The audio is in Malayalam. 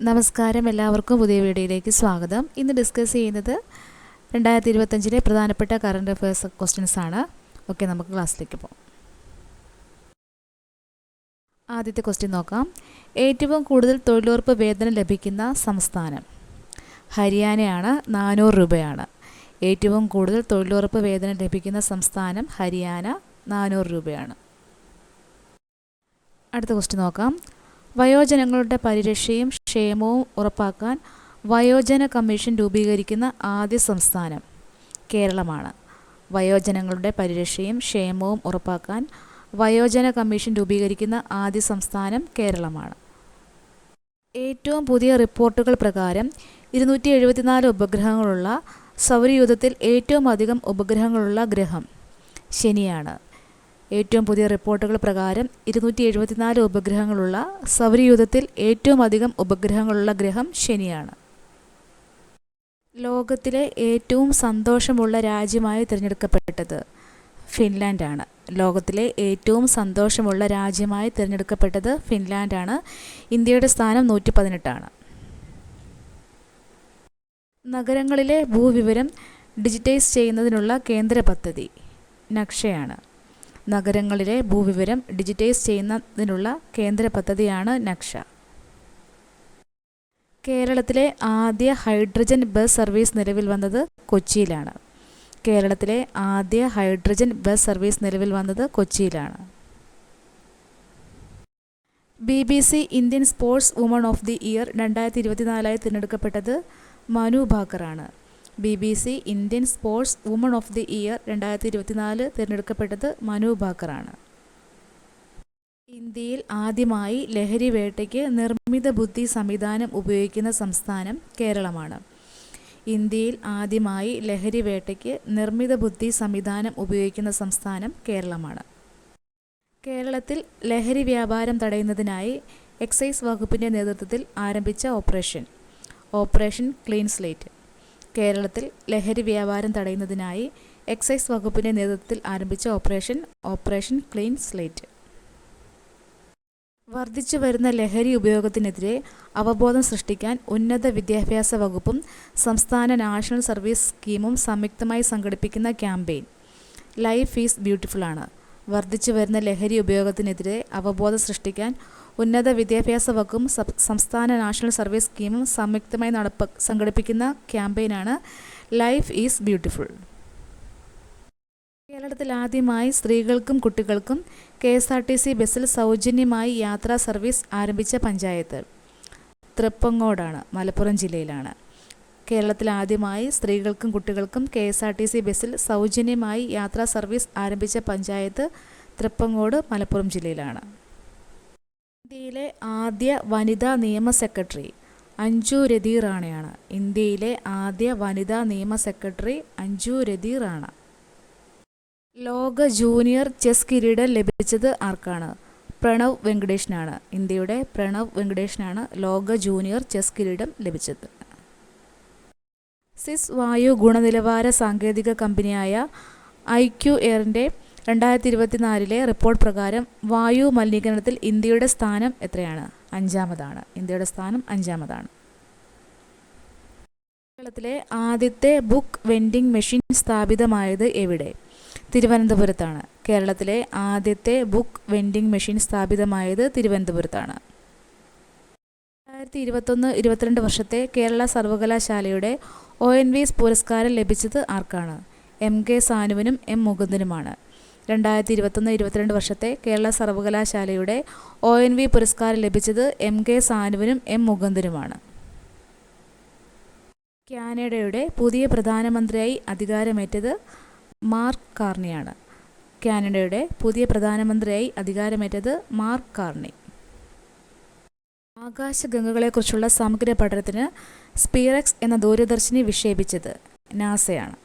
നമസ്കാരം എല്ലാവർക്കും പുതിയ വീഡിയോയിലേക്ക് സ്വാഗതം. ഇന്ന് ഡിസ്കസ് ചെയ്യുന്നത് രണ്ടായിരത്തി ഇരുപത്തഞ്ചിലെ പ്രധാനപ്പെട്ട കറണ്ട് അഫയേഴ്സ് ക്വസ്റ്റ്യൻസ് ആണ്. ഓക്കെ നമുക്ക് ക്ലാസ്സിലേക്ക് പോകാം. ആദ്യത്തെ ക്വസ്റ്റ്യൻ നോക്കാം. ഏറ്റവും കൂടുതൽ തൊഴിലുറപ്പ് വേതനം ലഭിക്കുന്ന സംസ്ഥാനം ഹരിയാനയാണ് നാനൂറ് രൂപയാണ്. ഏറ്റവും കൂടുതൽ തൊഴിലുറപ്പ് വേതനം ലഭിക്കുന്ന സംസ്ഥാനം ഹരിയാന നാനൂറ് രൂപയാണ്. അടുത്ത ക്വസ്റ്റ്യൻ നോക്കാം. വയോജനങ്ങളുടെ പരിരക്ഷയും ക്ഷേമവും ഉറപ്പാക്കാൻ വയോജന കമ്മീഷൻ രൂപീകരിക്കുന്ന ആദ്യ സംസ്ഥാനം കേരളമാണ്. വയോജനങ്ങളുടെ പരിരക്ഷയും ക്ഷേമവും ഉറപ്പാക്കാൻ വയോജന കമ്മീഷൻ രൂപീകരിക്കുന്ന ആദ്യ സംസ്ഥാനം കേരളമാണ്. ഏറ്റവും പുതിയ റിപ്പോർട്ടുകൾ പ്രകാരം ഇരുന്നൂറ്റി എഴുപത്തിനാല് ഉപഗ്രഹങ്ങളുള്ള സൗരയൂഥത്തിൽ ഏറ്റവും അധികം ഉപഗ്രഹങ്ങളുള്ള ഗ്രഹം ശനിയാണ്. ഏറ്റവും പുതിയ റിപ്പോർട്ടുകൾ പ്രകാരം ഇരുന്നൂറ്റി എഴുപത്തിനാല് ഉപഗ്രഹങ്ങളുള്ള സൗരയൂഥത്തിൽ ഏറ്റവും അധികം ഉപഗ്രഹങ്ങളുള്ള ഗ്രഹം ശനിയാണ്. ലോകത്തിലെ ഏറ്റവും സന്തോഷമുള്ള രാജ്യമായി തിരഞ്ഞെടുക്കപ്പെട്ടത് ഫിൻലാൻഡാണ്. ലോകത്തിലെ ഏറ്റവും സന്തോഷമുള്ള രാജ്യമായി തിരഞ്ഞെടുക്കപ്പെട്ടത് ഫിൻലാൻഡാണ്. ഇന്ത്യയുടെ സ്ഥാനം നൂറ്റി പതിനെട്ടാണ് നഗരങ്ങളിലെ ഭൂവിവരം ഡിജിറ്റൈസ് ചെയ്യുന്നതിനുള്ള കേന്ദ്ര പദ്ധതി നക്ഷയാണ്. നഗരങ്ങളിലെ ഭൂവിവരം ഡിജിറ്റൈസ് ചെയ്യുന്നതിനുള്ള കേന്ദ്ര പദ്ധതിയാണ് നക്ഷ. കേരളത്തിലെ ആദ്യ ഹൈഡ്രജൻ ബസ് സർവീസ് നിലവിൽ വന്നത് കൊച്ചിയിലാണ്. കേരളത്തിലെ ആദ്യ ഹൈഡ്രജൻ ബസ് സർവീസ് നിലവിൽ വന്നത് കൊച്ചിയിലാണ്. B B C Indian sports woman of the year രണ്ടായിരത്തി ഇരുപത്തിനാലായി തിരഞ്ഞെടുക്കപ്പെട്ടത് Manu ഭാക്കറാണ്. B B C Indian sports woman of the year രണ്ടായിരത്തി ഇരുപത്തിനാല് തിരഞ്ഞെടുക്കപ്പെട്ടത് മനു ബാക്കറാണ് ഇന്ത്യയിൽ ആദ്യമായി ലഹരി വേട്ടയ്ക്ക് നിർമ്മിത ബുദ്ധി സംവിധാനം ഉപയോഗിക്കുന്ന സംസ്ഥാനം കേരളമാണ്. ഇന്ത്യയിൽ ആദ്യമായി ലഹരി വേട്ടയ്ക്ക് നിർമ്മിത ബുദ്ധി സംവിധാനം ഉപയോഗിക്കുന്ന സംസ്ഥാനം കേരളമാണ്. കേരളത്തിൽ ലഹരി വ്യാപാരം തടയുന്നതിനായി എക്സൈസ് വകുപ്പിന്റെ നേതൃത്വത്തിൽ ആരംഭിച്ച ഓപ്പറേഷൻ. Operation clean slate. കേരളത്തിൽ ലഹരി വ്യാപാരം തടയുന്നതിനായി എക്സൈസ് വകുപ്പിന്റെ നേതൃത്വത്തിൽ ആരംഭിച്ച ഓപ്പറേഷൻ ഓപ്പറേഷൻ ക്ലീൻ സ്ലേറ്റ്. വർദ്ധിച്ചു വരുന്ന ലഹരി ഉപയോഗത്തിനെതിരെ അവബോധം സൃഷ്ടിക്കാൻ ഉന്നത വിദ്യാഭ്യാസ വകുപ്പും സംസ്ഥാന നാഷണൽ സർവീസ് സ്കീമും സംയുക്തമായി സംഘടിപ്പിക്കുന്ന ക്യാമ്പയിൻ. ലൈഫ് ഈസ് ബ്യൂട്ടിഫുൾ ആണ്. വർദ്ധിച്ചു വരുന്ന ലഹരി ഉപയോഗത്തിനെതിരെ അവബോധം സൃഷ്ടിക്കാൻ ഉന്നത വിദ്യാഭ്യാസ വകുപ്പും സംസ്ഥാന നാഷണൽ സർവീസ് സ്കീമും സംയുക്തമായി നടപ്പ സംഘടിപ്പിക്കുന്ന ക്യാമ്പയിനാണ് ലൈഫ് ഈസ് ബ്യൂട്ടിഫുൾ കേരളത്തിൽ ആദ്യമായി സ്ത്രീകൾക്കും കുട്ടികൾക്കും K S R T C ബസ്സിൽ സൗജന്യമായി യാത്രാ സർവീസ് ആരംഭിച്ച പഞ്ചായത്ത് തൃപ്പങ്ങോടാണ് മലപ്പുറം ജില്ലയിലാണ്. കേരളത്തിൽ ആദ്യമായി സ്ത്രീകൾക്കും കുട്ടികൾക്കും K S R T C ബസ്സിൽ സൗജന്യമായി യാത്രാ സർവീസ് ആരംഭിച്ച പഞ്ചായത്ത് തൃപ്പങ്ങോട് മലപ്പുറം ജില്ലയിലാണ്. ഇന്ത്യയിലെ ആദ്യ വനിതാ നിയമ സെക്രട്ടറി അഞ്ജു രതി റാണയാണ് ഇന്ത്യയിലെ ആദ്യ വനിതാ നിയമ സെക്രട്ടറി അഞ്ജു രതി റാണ ലോക ജൂനിയർ ചെസ് കിരീടം ലഭിച്ചത് ആർക്കാണ്? പ്രണവ് വെങ്കടേഷനാണ്. ഇന്ത്യയുടെ പ്രണവ് വെങ്കടേഷനാണ് ലോക ജൂനിയർ ചെസ് കിരീടം ലഭിച്ചത്. സിസ് വായു ഗുണനിലവാര സാങ്കേതിക കമ്പനിയായ ഐ ക്യു എയറിന്റെ രണ്ടായിരത്തി ഇരുപത്തിനാലിലെ റിപ്പോർട്ട് പ്രകാരം വായു മലിനീകരണത്തിൽ ഇന്ത്യയുടെ സ്ഥാനം എത്രയാണ്? അഞ്ചാമതാണ്. ഇന്ത്യയുടെ സ്ഥാനം അഞ്ചാമതാണ്. കേരളത്തിലെ ആദ്യത്തെ ബുക്ക് വെൻഡിംഗ് മെഷീൻ സ്ഥാപിതമായത് എവിടെ? തിരുവനന്തപുരത്താണ്. കേരളത്തിലെ ആദ്യത്തെ ബുക്ക് വെൻഡിംഗ് മെഷീൻ സ്ഥാപിതമായത് തിരുവനന്തപുരത്താണ്. രണ്ടായിരത്തി ഇരുപത്തൊന്ന് ഇരുപത്തിരണ്ട് വർഷത്തെ കേരള സർവകലാശാലയുടെ ഒ എൻ വി പുരസ്കാരം ലഭിച്ചത് ആർക്കാണ്? എം കെ സാനുവിനും എം മുകുന്ദനുമാണ്. രണ്ടായിരത്തി ഇരുപത്തൊന്ന് ഇരുപത്തിരണ്ട് വർഷത്തെ കേരള സർവകലാശാലയുടെ ഒ എൻ വി പുരസ്കാരം ലഭിച്ചത് എം കെ സാനുവിനും എം മുകുന്ദനുമാണ്. കാനഡയുടെ പുതിയ പ്രധാനമന്ത്രിയായി അധികാരമേറ്റത് മാർക്ക് കാർണിയാണ്. കാനഡയുടെ പുതിയ പ്രധാനമന്ത്രിയായി അധികാരമേറ്റത് മാർക്ക് കാർണി. ആകാശഗംഗകളെക്കുറിച്ചുള്ള സമഗ്ര പഠനത്തിന് സ്പീറക്സ് എന്ന ദൂരദർശിനി വിക്ഷേപിച്ചത് നാസയാണ്.